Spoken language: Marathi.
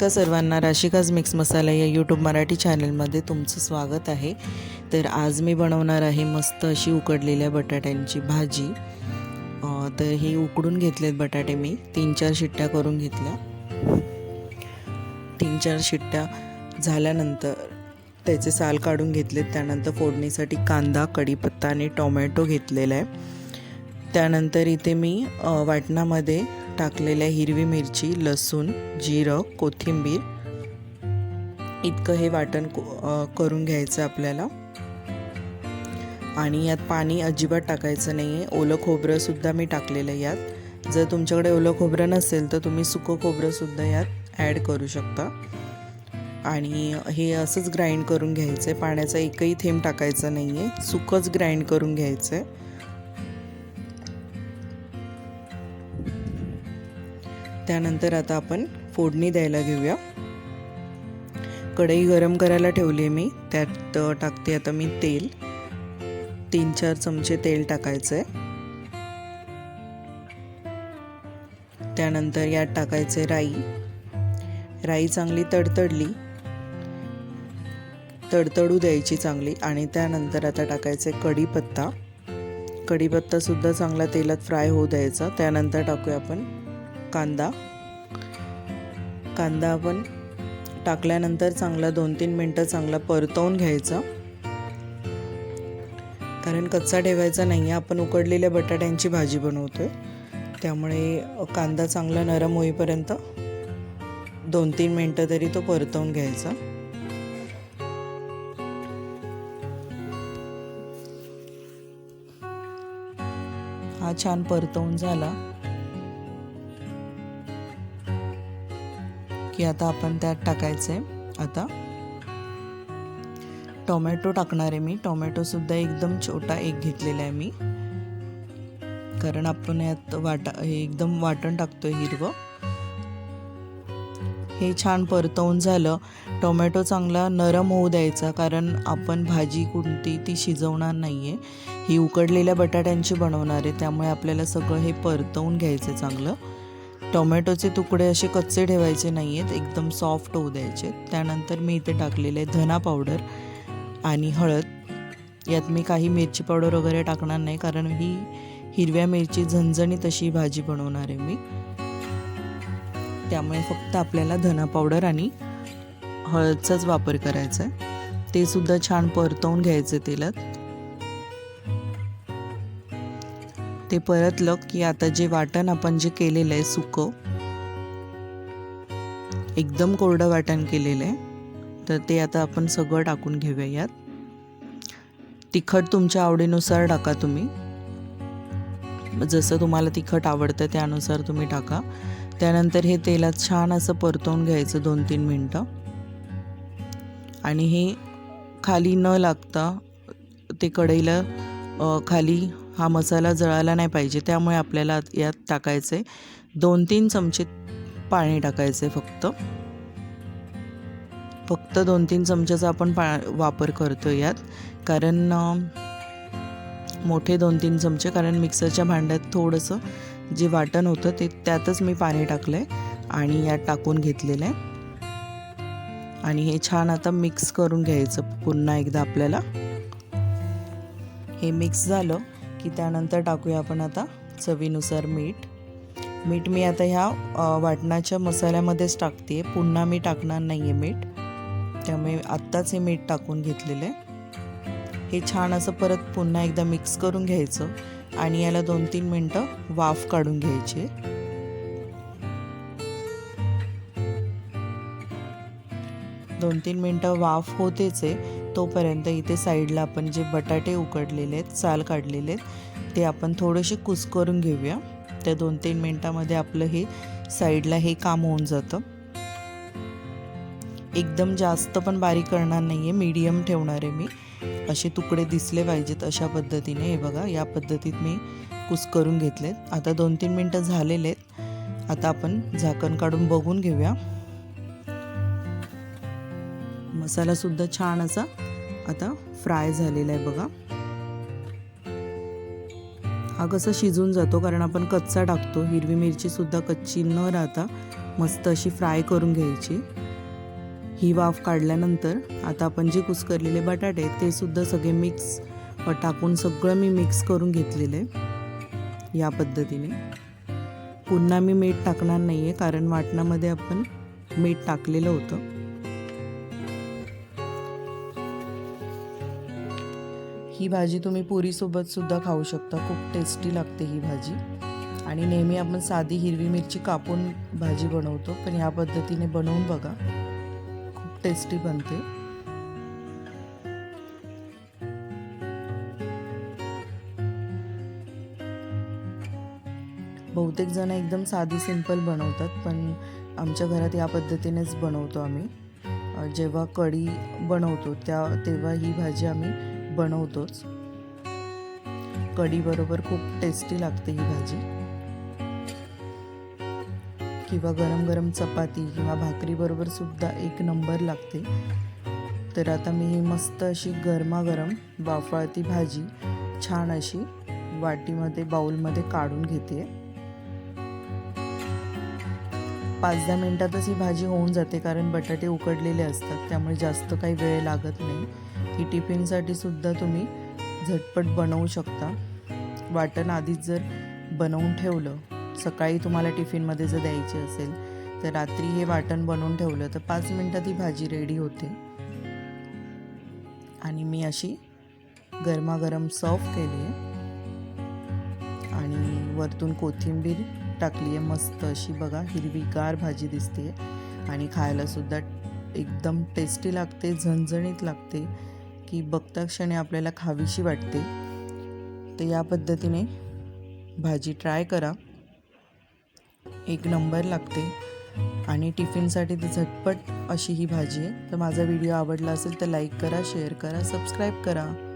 नमस्कार सर्वांना राशिकाज मिक्स मसाला या यूट्यूब मराठी चॅनलमध्ये तुमचं स्वागत आहे. तर आज मी बनवणार आहे मस्त अशी उकडलेल्या बटाट्यांची भाजी. तर हे उकडून घेतलेत बटाटे मी. तीन चार शिट्ट्या करून घेतल्या. तीन चार शिट्ट्या झाल्यानंतर त्याचे साल काढून घेतलेत. त्यानंतर फोडणीसाठी कांदा कढीपत्ता आणि टोमॅटो घेतलेला आहे. त्यानंतर इथे मी वाटणामध्ये टाकलेल्या हिरवी मिरची लसूण जिरं कोथिंबीर इतकं हे वाटण को- करून घ्यायचं आपल्याला. आणि यात पाणी अजिबात टाकायचं नाही आहे ओलं खोबरंसुद्धा मी टाकलेलं आहे यात. जर तुमच्याकडे ओलं खोबरं नसेल तर तुम्ही सुकं खोबरंसुद्धा यात ॲड करू शकता. आणि हे असंच ग्राइंड करून घ्यायचं आहे पाण्याचा एकही थेंब टाकायचा नाही आहे सुकंच ग्राइंड करून घ्यायचं आहे त्यानंतर आता आपण फोडणी द्यायला घेऊया. कढई गरम करायला ठेवली आहे मी. त्यात टाकते आता मी तेल. तीन चार चमचे तेल टाकायचं आहे त्यानंतर यात टाकायचे राई. राई चांगली तडतडली. तडतडू द्यायची चांगली. आणि त्यानंतर आता टाकायचे कढीपत्ता. कढीपत्तासुद्धा चांगला तेलात फ्राय होऊ द्यायचा. त्यानंतर टाकूया आपण कांदा. कांदा आपण टाकल्यानंतर चांगला दोन तीन मिनटं चांगला परतवून घ्यायचा. कारण कच्चा ठेवायचा नाही आहे आपण उकडलेल्या बटाट्यांची भाजी बनवतोय. त्यामुळे कांदा चांगला नरम होईपर्यंत दोन तीन मिनटं तरी तो परतवून घ्यायचा. हा छान परतवून झाला. की आता आपण त्यात टाकायचं आहे आता टोमॅटो टाकणार आहे मी. टोमॅटोसुद्धा एकदम छोटा एक घेतलेला आहे मी. कारण आपण यात वाटा हे एकदम वाटण टाकतो आहे हिरवं. हे छान परतवून झालं. टोमॅटो चांगला नरम होऊ द्यायचा कारण आपण भाजी कोणती ती शिजवणार नाही आहे ही उकडलेल्या बटाट्यांची बनवणार आहे. त्यामुळे आपल्याला सगळं हे परतवून घ्यायचं आहे चांगलं. टोमॅटोचे तुकडे असे कच्चे ठेवायचे नाही आहेत एकदम सॉफ्ट होऊ द्यायचे. त्यानंतर मी इथे टाकलेले आहे धना पावडर आणि हळद. यात मी काही मिरची पावडर वगैरे टाकणार नाही कारण ही हिरव्या मिरची झणझणीत अशी भाजी बनवणार आहे मी. त्यामुळे फक्त आपल्याला धना पावडर आणि हळदचाच वापर करायचा आहे. ते सुद्धा छान परतवून घ्यायचं तेलात. ते परतलं की आता जे वाटण आपण जे केलेलं आहे सुकं एकदम कोरडं वाटण केलेलं आहे तर ते आता आपण सगळं टाकून घेऊया यात. तिखट तुमच्या आवडीनुसार टाका तुम्ही. जसं तुम्हाला तिखट आवडतं त्यानुसार तुम्ही टाका. त्यानंतर हे तेलात छान असं परतवून घ्यायचं दोन तीन मिनटं. आणि हे खाली न लागता ते कढईला खाली हा मसाला जळायला नाही पाहिजे. त्यामुळे आपल्याला यात टाकायचं आहे दोन तीन चमचे पाणी टाकायचे फक्त. फक्त दोन तीन चमच्याचा आपण पा वापर करतो यात. कारण मोठे दोन तीन चमचे कारण मिक्सरच्या भांड्यात थोडंसं जे वाटण होतं ते त्यातच मी पाणी टाकलं आहे आणि यात टाकून घेतलेलं आहे. आणि हे छान आता मिक्स करून घ्यायचं पुन्हा एकदा आपल्याला. हे मिक्स झालं. की त्यानंतर टाकूया आपण आता चवीनुसार मीठ. मीठ मी आता ह्या वाटणाच्या मसाल्यामध्येच टाकते आहे पुन्हा मी टाकणार नाही आहे मीठ. त्यामुळे आत्ताच हे मीठ टाकून घेतलेलं आहे. हे छान असं परत पुन्हा एकदा मिक्स करून घ्यायचं आणि याला दोन तीन मिनटं वाफ काढून घ्यायची. दोन तीन मिनटं वाफ होतेच आहे. तोपर्यंत इथे साईडला आपण जे बटाटे उकडलेले आहेत साल काढलेले आहेत ते आपण थोडेसे कुस करून घेऊया. त्या दोन तीन मिनटामध्ये आपलं हे साईडला हे काम होऊन जातं. एकदम जास्त पण बारीक करणार नाही आहे मीडियम ठेवणार आहे मी. असे तुकडे दिसले पाहिजेत अशा पद्धतीने. हे बघा या पद्धतीत मी कुस करून घेतलेत. आता दोन तीन मिनटं झालेले आहेत. आता आपण झाकण काढून बघून घेऊया. मसालासुद्धा छान असा आता फ्राय झालेला आहे बघा. हा कसा शिजून जातो कारण आपण कच्चा टाकतो. हिरवी मिरची सुद्धा कच्ची न राहता मस्त अशी फ्राय करून घ्यायची. ही वाफ काढल्यानंतर आता आपण जे कुस्करलेले बटाटे आहेत ते सुद्धा सगळे मिक्स टाकून सगळं मी मिक्स करून घेतलेलं आहे. या पद्धतीने. पुन्हा मी मीठ टाकणार नाही आहे कारण वाटणामध्ये आपण मीठ टाकलेलं होतं. ही भाजी तुम्ही पुरीसोबत सुद्धा खाऊ शकता. खूप टेस्टी लागते ही भाजी. आणि नेहमी आपण साधी हिरवी मिरची कापून भाजी बनवतो. पण ह्या पद्धतीने बनवून बघा. खूप टेस्टी बनते. बहुतेक जण एकदम साधी सिंपल बनवतात पण आमच्या घरात या पद्धतीनेच बनवतो आम्ही. जेव्हा कढी बनवतो त्या तेव्हा ही भाजी आम्ही बनवतोच. कढीबरोबर खूप टेस्टी लागते ही भाजी. किंवा गरम गरम चपाती किंवा भाकरीबरोबर सुद्धा एक नंबर लागते. तर आता मी ही मस्त अशी गरमागरम वाफाळती भाजी छान अशी वाटीमध्ये बाऊलमध्ये काढून घेते. पाच दहा मिनटातच ही भाजी होऊन जाते कारण बटाटे उकडलेले असतात त्यामुळे जास्त काही वेळ लागत नाही. की टिफिनसाठी सुद्धा तुम्ही झटपट बनवू शकता. वाटण आधीच जर बनवून ठेवलं सकाळी तुम्हाला टिफिनमध्ये जर द्यायची असेल तर रात्री हे वाटण बनवून ठेवलं तर पाच मिनटात ही भाजी रेडी होते. आणि मी अशी गरमागरम सर्व केली. आहे आणि वरतून कोथिंबीर टाकली आहे मस्त अशी. बघा हिरवीगार भाजी दिसते आणि खायला सुद्धा एकदम टेस्टी लागते झणझणीत लागते. की बघता क्षणी आपल्याला खावीशी वाटते. तर या पद्धतीने भाजी ट्राय करा. एक नंबर लागते. आणि टिफिनसाठी ती झटपट अशी ही भाजी आहे. तर माझा व्हिडिओ आवडला असेल तर लाईक करा शेअर करा सबस्क्राईब करा.